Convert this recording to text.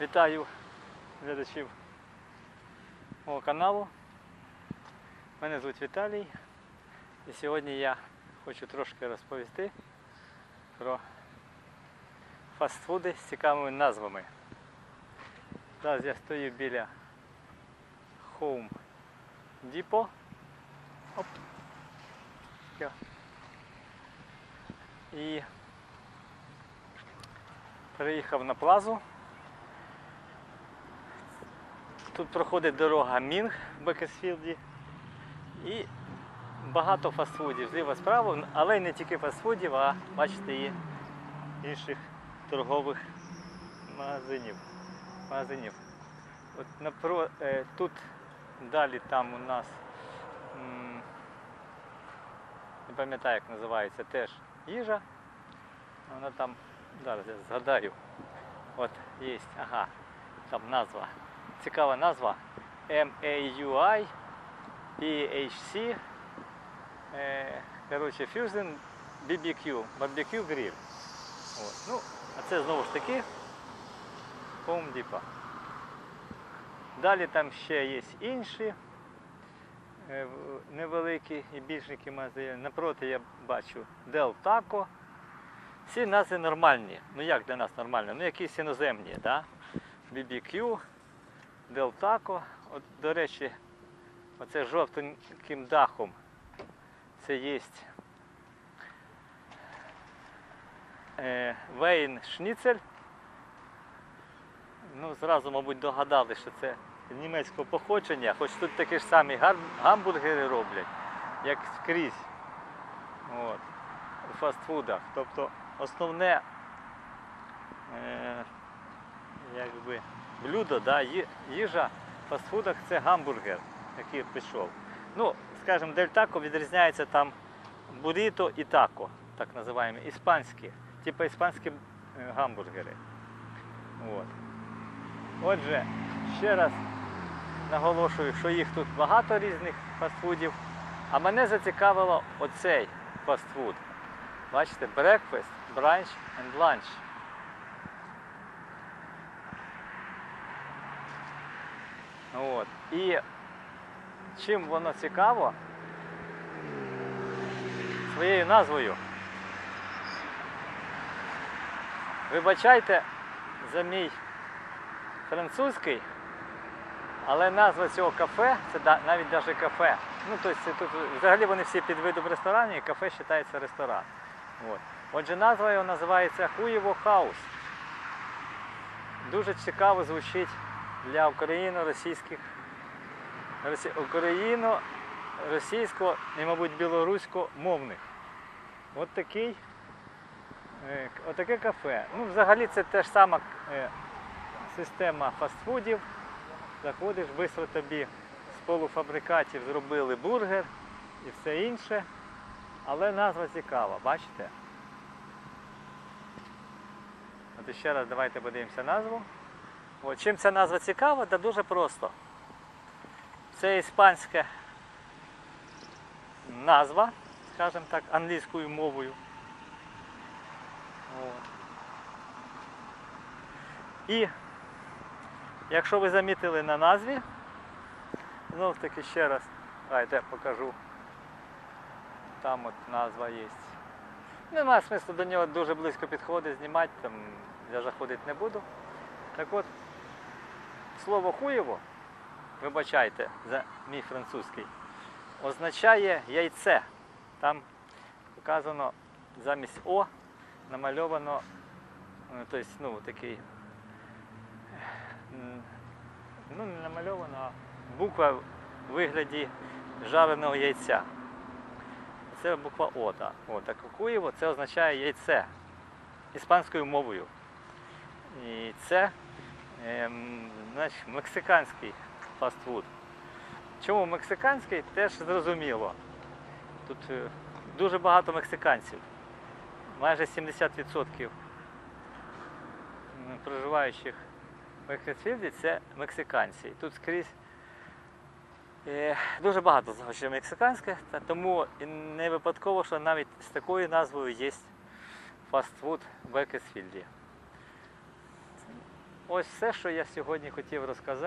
Вітаю глядачів мого каналу. Мене звуть Віталій. І сьогодні я хочу трошки розповісти про фастфуди з цікавими назвами. Зараз я стою біля Home Depot. Оп. І приїхав на плазу. Тут проходить дорога Мінг в Бекесфілді і багато фастфудів зліва справа, але не тільки фастфудів, а бачите і інших торгових магазинів. магазинів. От напро, е, тут далі там у нас не пам'ятаю, як називається, теж їжа. Вона там, зараз я згадаю. От є, ага, там назва. Цікава назва. MAUI PHC. Е, коротше, Fusion BBQ, Barbecue Grill. От. Ну, а це знову ж таки Home Depot. Далі там ще є інші е, невеликі і більшенькі магазини. Напроти я бачу Del Taco. Всі назви нормальні. Ну як для нас нормально? Ну якісь іноземні, да? BBQ, Taco. От, до речі, оце жовтеньким дахом. Це є е, Вейн Шніцель. Ну, зразу, мабуть, догадали, що це німецького походження, хоч тут такі ж самі гамбургери роблять, як скрізь. От, у фастфудах. Тобто основне е, якби, блюдо, да, їжа в фастфудах це гамбургер, який пішов. Ну, скажімо, дель тако відрізняється там буріто і тако, так називаємо, іспанські, типу іспанські е, гамбургери. От. Отже, ще раз наголошую, що їх тут багато різних фастфудів, а мене зацікавило оцей фастфуд. Бачите, breakfast, brunch and lunch. От. І чим воно цікаво? Своєю назвою. Вибачайте за мій французький, але назва цього кафе, це навіть навіть кафе. Ну, тобто це тут взагалі вони всі під видом ресторанів, і кафе вважається ресторан. От. Отже, назва його називається Хуєво Хаус. Дуже цікаво звучить для україно-російських росі- україно-російсько і, мабуть, білорусько-мовних. От такий, е, отаке кафе. Ну, взагалі це те ж сама е, система фастфудів. Заходиш, швидко тобі з полуфабрикатів зробили бургер і все інше. Але назва цікава, бачите? От ще раз давайте подивимося назву. От, чим ця назва цікава? Та дуже просто. Це іспанська назва, скажімо так, англійською мовою. От. І якщо ви замітили на назві, знов таки ще раз, давайте я покажу. Там от назва є. Немає смислу до нього дуже близько підходити, знімати, там я заходити не буду. Так от, слово хуєво, вибачайте за мій французький, означає яйце. Там показано замість О намальовано е, тобто, ну, такий, ну не намальовано, а буква в вигляді жареного яйця. Це буква О, так. О, так Куєво це означає яйце іспанською мовою. І це значить, мексиканський фастфуд. Чому мексиканський, теж зрозуміло. Тут е, дуже багато мексиканців. Майже 70% проживаючих в Екхетфілді це мексиканці. Тут скрізь Е, Дуже багато захоче мексиканське, тому не випадково, що навіть з такою назвою є фастфуд в Бекесфілді. Ось все, що я сьогодні хотів розказати.